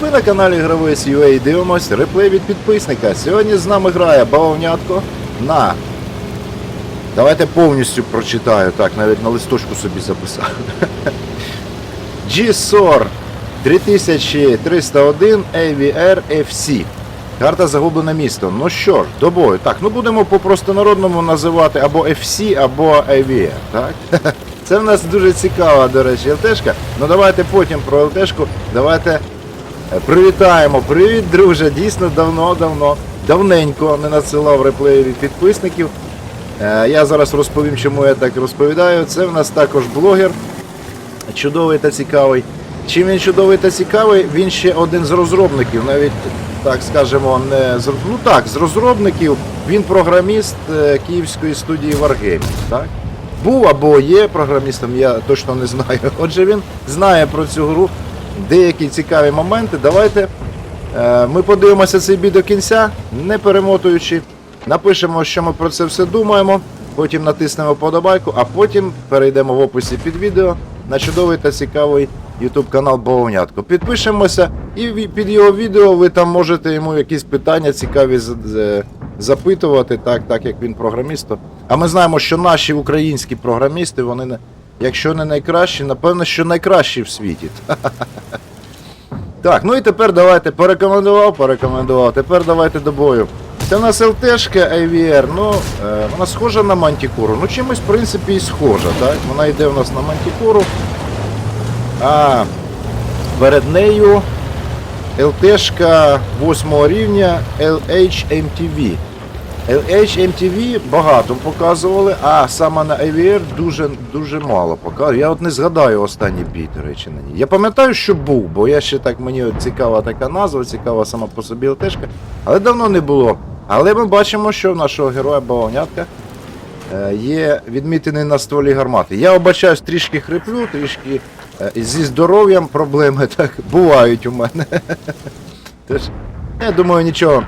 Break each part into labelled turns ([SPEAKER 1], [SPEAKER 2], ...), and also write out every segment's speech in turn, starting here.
[SPEAKER 1] Ви на каналі Гравець UA дивимось реплей від підписника. Сьогодні з нами грає Бавовнятко на. Давайте повністю прочитаю, так, навіть на листочку собі записав. G-SOR 3301 AVR FC. Карта загублене місто. Ну що ж, до бою. Так, ну будемо по простонародному називати або FC, або AVR, так? Це в нас дуже цікава, до речі, ЛТшка. Ну давайте потім про ЛТшку. Давайте Привітаємо, привіт, друже. Дійсно давно-давно, давненько не надсилав реплеї від підписників. Е, Я зараз розповім, чому я так розповідаю. Це в нас також блогер, чудовий та цікавий. Чим він чудовий та цікавий, він ще один з розробників, навіть так скажемо, не з ну так, з розробників. Він програміст е, київської студії Wargaming, так? Був або є програмістом, я точно не знаю. Отже, він знає про цю гру деякі цікаві моменти. Давайте е, ми подивимося цей бій до кінця, не перемотуючи. Напишемо, що ми про це все думаємо. Потім натиснемо подобайку, а потім перейдемо в описі під відео на чудовий та цікавий YouTube канал Бововнятко. Підпишемося і під його відео ви там можете йому якісь питання цікаві запитувати, так, так як він програміст. А ми знаємо, що наші українські програмісти, вони якщо не найкращі, напевно, що найкращі в світі. Так, ну і тепер давайте порекомендував, порекомендував. Тепер давайте до бою. Це в нас ЛТшка IVR, ну, е, вона схожа на мантікуру. Ну, чимось, в принципі, і схожа, так? Вона йде у нас на мантікуру. А перед нею ЛТшка 8 рівня LHMTV. LHMTV багато показували, а саме на IVR дуже, дуже мало показували. Я от не згадаю останній бій, до речі, на ній. Я пам'ятаю, що був, бо я ще так мені цікава така назва, цікава сама по собі ЛТшка, але давно не було. Але ми бачимо, що в нашого героя Бавовнятка е, є відмітини на стволі гармати. Я обачаюсь, трішки хриплю, трішки е, зі здоров'ям проблеми так бувають у мене. Тож, я думаю, нічого.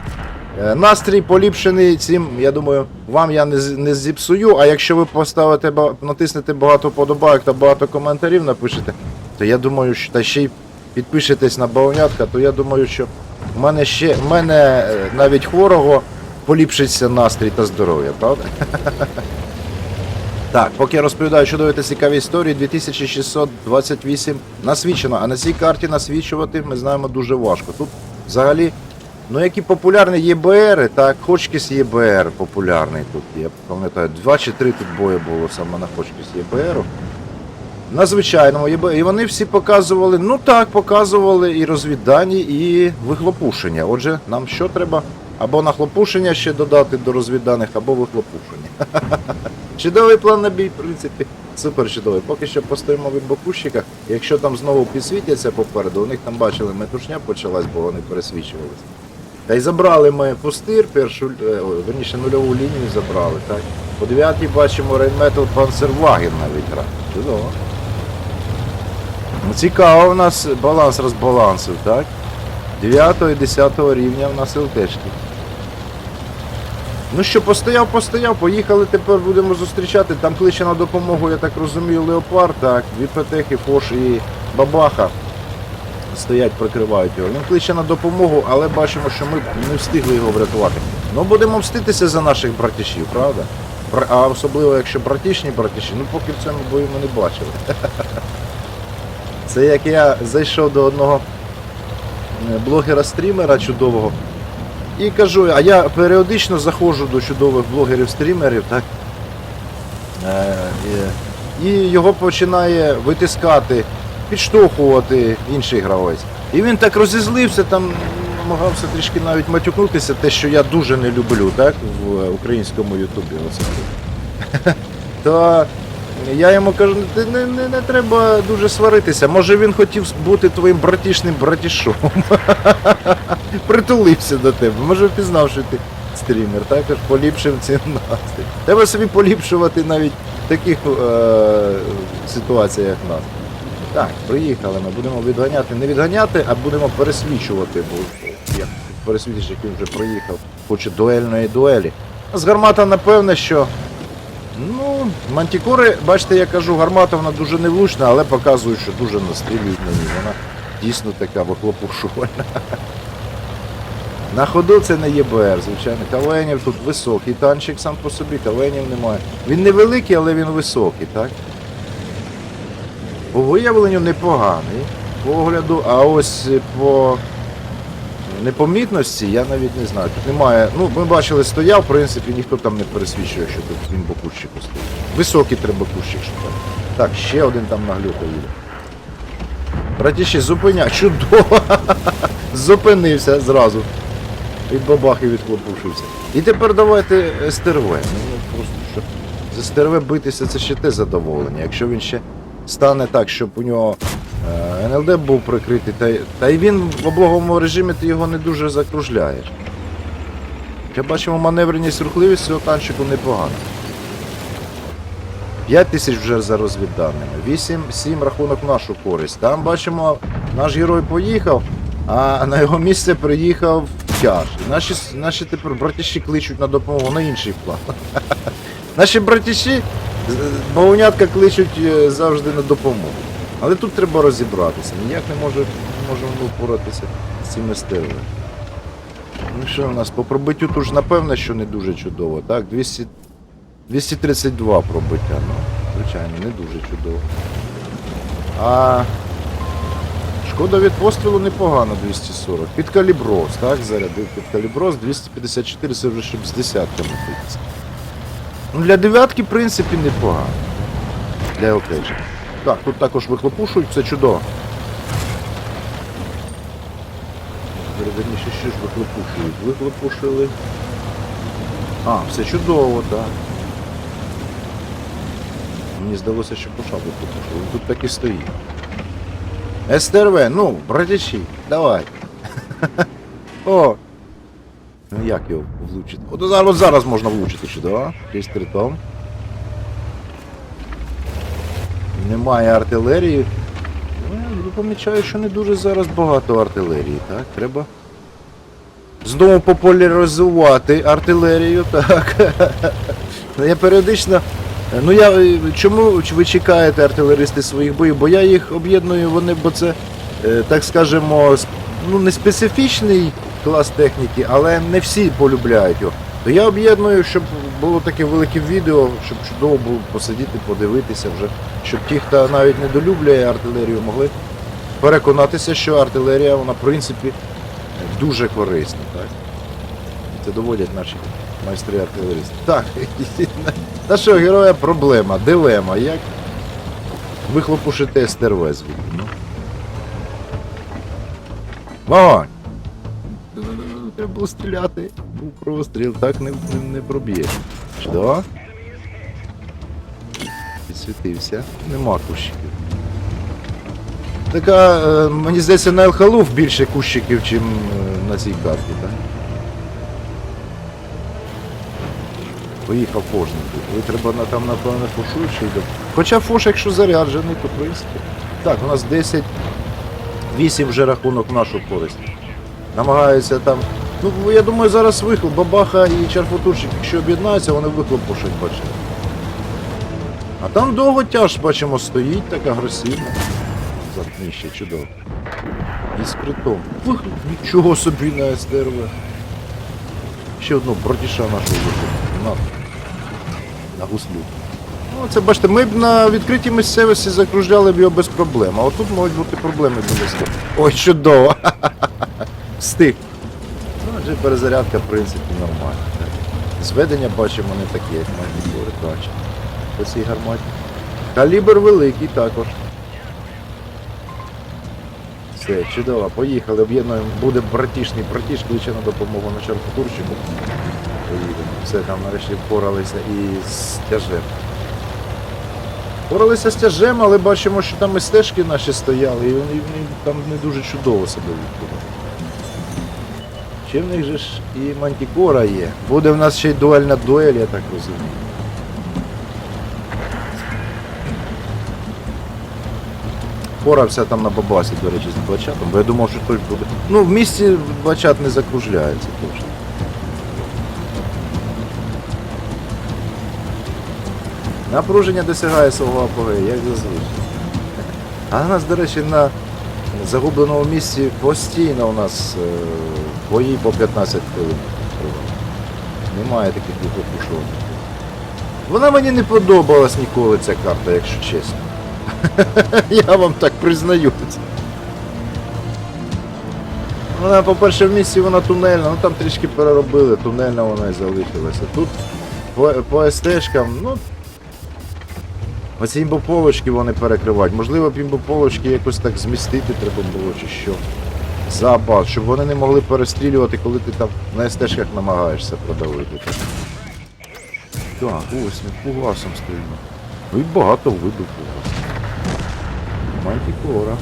[SPEAKER 1] Е, Настрій поліпшений цим, я думаю, вам я не, не зіпсую, а якщо ви поставите, натиснете багато подобайок та багато коментарів напишете, то я думаю, що та ще й підпишетесь на бавовнятка, то я думаю, що в мене ще в мене е, навіть хворого поліпшиться настрій та здоров'я, правда? Так, поки я розповідаю чудові та цікаві історії, 2628 насвічено, а на цій карті насвічувати ми знаємо дуже важко. Тут взагалі, ну які популярні ЄБР, так, Хочкіс ЄБР популярний тут. Я пам'ятаю, два чи три тут бої було саме на Хочкіс ЄБРу. На звичайному ЄБР. І вони всі показували, ну так, показували і розвіддані, і вихлопушення. Отже, нам що треба? Або нахлопушення ще додати до розвідданих, або вихлопушення. Чудовий план на бій, в принципі. Супер чудовий. Поки що постоїмо від бокущика. Якщо там знову підсвітяться попереду, у них там бачили, метушня почалась, бо вони пересвічувалися. Та й забрали ми пустир, першу, е, верніше нульову лінію забрали. Так. По дев'ятій бачимо Rheinmetall Panzerwagen навіть гра. Чудово. Ну, цікаво у нас баланс розбалансив, так? 9 і 10 рівня у нас ЛТшки. Ну що, постояв, постояв, поїхали, тепер будемо зустрічати. Там кличе на допомогу, я так розумію, Леопард, так, дві петехи, Фош і Бабаха стоять, прикривають його. Він кличе на допомогу, але бачимо, що ми не встигли його врятувати. Ну будемо мститися за наших братішів, правда? А особливо, якщо братішні братіші, ну поки в цьому бою ми не бачили. Це як я зайшов до одного е, блогера-стрімера чудового. І кажу, а я періодично заходжу до чудових блогерів-стрімерів, так? Е, і, і його починає витискати, підштовхувати інший гравець. І він так розізлився, там намагався трішки навіть матюкнутися, те, що я дуже не люблю, так, в українському Ютубі. Оце. То я йому кажу, ти не, не, не треба дуже сваритися. Може він хотів бути твоїм братішним братішом. Притулився до тебе. Може впізнав, що ти стрімер, також поліпшив ці настрій. Треба собі поліпшувати навіть в таких е- ситуаціях нас. Так, приїхали, ми будемо відганяти, не відганяти, а будемо пересвічувати, бо я пересвідчиш, як він вже приїхав, хоче дуельної дуелі. З гармата, напевне, що Ну, мантікори, бачите, я кажу, гармата вона дуже невлучна, але показує, що дуже настрілюють на ній. Вона дійсно така вихлопушувальна. На ходу це не ЄБР, звичайно. Каленів тут високий танчик сам по собі, каленів немає. Він невеликий, але він високий, так? По виявленню непоганий. По огляду, а ось по непомітності я навіть не знаю. Тут немає. Ну, ми бачили, стояв, в принципі, ніхто там не пересвідчує, що тут він по кущику стоїть. Високий треба кущик шукати. Так, ще один там наглюка їде. Братіші, зупиняй. Чудово! Зупинився зразу. Від бабахи відхлопушився. І тепер давайте СТРВ. Ну, просто що. З СТРВ битися це ще те задоволення. Якщо він ще стане так, щоб у нього е, НЛД був прикритий, та, та й він в облоговому режимі ти його не дуже закружляєш. Як бачимо, маневреність рухливість цього танчику непогана. 5 тисяч вже за розвідданими. 8-7 рахунок в нашу користь. Там бачимо, наш герой поїхав, а на його місце приїхав тяж. Наші, наші тепер братіші кличуть на допомогу на інший план. Наші братіші, бавовнятка кличуть е, завжди на допомогу. Але тут треба розібратися. Ніяк не може, не можемо впоратися з цими стервами. Ну що в нас по пробиттю тут ж напевно, що не дуже чудово, так? 200, 232 пробиття, ну, звичайно, не дуже чудово. А шкода від пострілу непогано 240. Під каліброз, так, зарядив під каліброз, 254 це вже щоб з десятками. Ну, для дев'ятки, в принципі, непогано. Для окейджа. Так, тут також вихлопушують, все чудово. Верніше, що ж вихлопушують? Вихлопушили. А, все чудово, так. Мені здалося, що почав вихлопушили. Тут так і стоїть. СТРВ, ну, братячі, давай. О! Ну як його влучити? От зараз, зараз можна влучити чудово. Крістритом. Немає артилерії. Ну, я помічаю, що не дуже зараз багато артилерії, так? Треба знову популяризувати артилерію, так. Ну, Я періодично. Ну я чому ви чекаєте артилеристи своїх боїв? Бо я їх об'єдную, вони, бо це, е, так скажемо, ну не специфічний клас техніки, але не всі полюбляють його. То я об'єдную, щоб було таке велике відео, щоб чудово було посидіти, подивитися вже, щоб ті, хто навіть недолюблює артилерію, могли переконатися, що артилерія, вона, в принципі, дуже корисна. Так? Це доводять наші майстри артилеристи. Так, нашого героя проблема, дилема. Як вихлопушити СТРВ? Ну? Вогонь! Треба стріляти. Був простріл, так не, не, проб'єш. Що? Підсвітився. Нема кущиків. Така, е, мені здається, на Елхалуф більше кущиків, ніж на цій карті, так? Поїхав фошник. Ви треба на, там, напевно, фошуючий йде. Хоча фош, якщо заряджений, то в принципі. Так, у нас 10, 8 вже рахунок в нашу користь. Намагаються там. Ну, я думаю, зараз вихлоп, бабаха і чарфотурчик, якщо об'єднаються, вони вихлоп пушать, бачите. А там довго тяж, бачимо, стоїть так агресивно. Заткни ще чудово. І з критом. Вихлоп, нічого собі на СТРВ. Ще одну братіша вихлопу. На, на гуслю. Ну, це бачите, ми б на відкритій місцевості закружляли б його без проблем. А отут можуть бути проблеми. Ой, чудово! Встиг. Ну, адже перезарядка, в принципі, нормальна. Зведення бачимо не такі, як магнітори, краще. По цій гарматі. Калібр великий також. Все, чудово, поїхали, об'єднуємо, буде братішний, братіш кличе на допомогу на Чаркутурчику. Поїдемо. Все, там нарешті впоралися і з тяжем. Впоралися з тяжем, але бачимо, що там і стежки наші стояли, і вони там не дуже чудово себе відбували. Ще в них же ж і мантікора є. Буде в нас ще й дуельна дуель, я так розумію. Порався там на бабасі, до речі, з бачатом, бо я думав, що той буде. Ну, в місті бачат не закружляється точно. Напруження досягає свого апогею, як зазвичай. А у нас, до речі, на в загубленому місці постійно у нас е, бої по 15 хвилин. Немає таких глухопушувань. Вона мені не подобалась ніколи ця карта, якщо чесно. Я вам так признаю. Вона, по-перше, в місті вона тунельна, ну там трішки переробили, тунельна вона і залишилася. Тут по, по СТшкам, ну. Оці імбополочки вони перекривають. Можливо, б імбополочки якось так змістити треба було чи що. За баз, щоб вони не могли перестрілювати, коли ти там на СТшках намагаєшся продавити. Так, ось ми фугасом стоїмо. Ну і багато вибив фугас. Мантікора.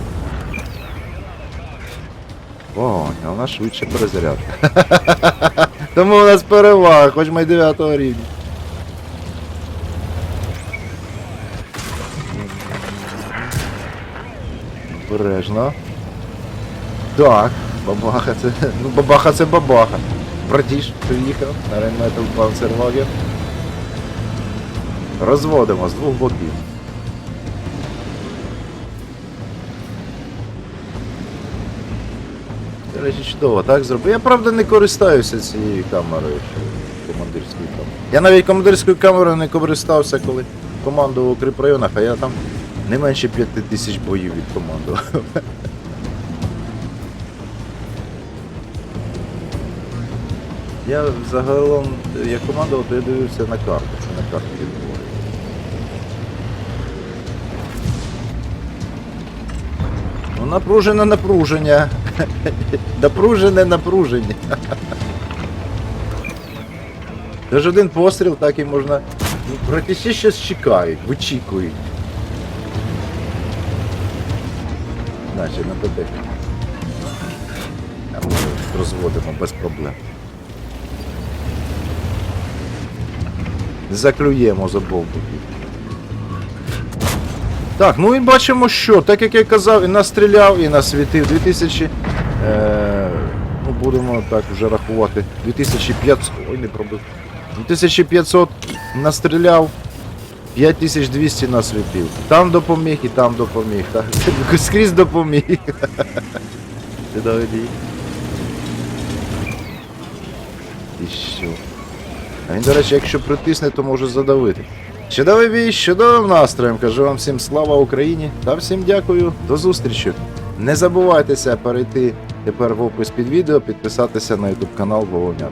[SPEAKER 1] Ваня, вона швидше перезарядка. Тому у нас перевага, хоч ми 9 рівня. Обережно. Так, бабаха це. Ну бабаха це бабаха. Братіш приїхав на Рейнметал Панцерваген. Розводимо з двох боків. До речі, чудово, так зробив. Я правда не користаюся цією камерою, командирською камерою. Я навіть командирською камерою не користався, коли командував у укріпрайонах, а я там не менше 5 тисяч боїв відкомандував. Я загалом, як командував, то я дивився на карту, що на карті відбувається. Ну, напружене напруження. Напружене напруження. Тож один постріл, так і можна. Ну, братіші щось чекають, вичікують. Наче на ПД. А ми розводимо без проблем. Заклюємо за боків. Так, ну і бачимо, що, так як я казав, і настріляв, і насвітив 2000. Е, ну, будемо так вже рахувати. 2500. Ой, не пробив. 2500 настріляв. 5200 насвітив. Там допоміг і там допоміг. Скрізь допоміг. Ти доведі. І що? А він, до речі, якщо притисне, то може задавити. Чудовий бій, чудовим настроєм. Кажу вам всім слава Україні та всім дякую. До зустрічі. Не забувайтеся перейти тепер в опис під відео, підписатися на YouTube канал Волонят.